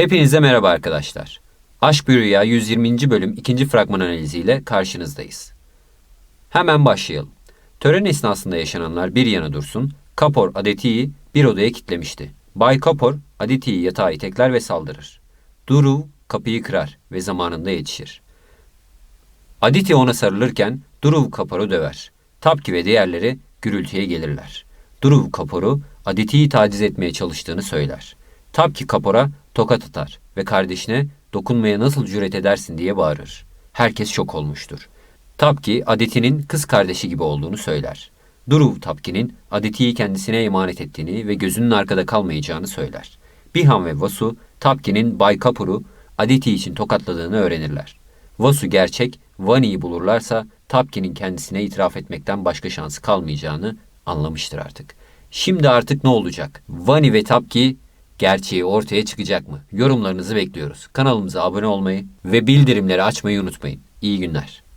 Hepinize merhaba arkadaşlar. Aşk bir Rüya 120. bölüm 2. fragman analiziyle karşınızdayız. Hemen başlayalım. Tören esnasında yaşananlar bir yana dursun, Kapor Adeti'yi bir odaya kitlemişti. Bay Kapor Adeti'yi yatağa itekler ve saldırır. Duru kapıyı kırar ve zamanında yetişir. Aditi ona sarılırken Duruv Kapor'u döver. Tapki ve diğerleri gürültüye gelirler. Duruv Kapor'u Aditi'yi taciz etmeye çalıştığını söyler. Tapki Kapor'a tokat atar ve kardeşine dokunmaya nasıl cüret edersin diye bağırır. Herkes şok olmuştur. Tapki Aditi'nin kız kardeşi gibi olduğunu söyler. Duruv Tapki'nin Aditi'yi kendisine emanet ettiğini ve gözünün arkada kalmayacağını söyler. Bihan ve Vasu Tapki'nin Bay Kapur'u Aditi için tokatladığını öğrenirler. Vasu gerçek, Vani'yi bulurlarsa Tapki'nin kendisine itiraf etmekten başka şansı kalmayacağını anlamıştır artık. Şimdi artık ne olacak? Vani ve Tapki gerçeği ortaya çıkacak mı? Yorumlarınızı bekliyoruz. Kanalımıza abone olmayı ve bildirimleri açmayı unutmayın. İyi günler.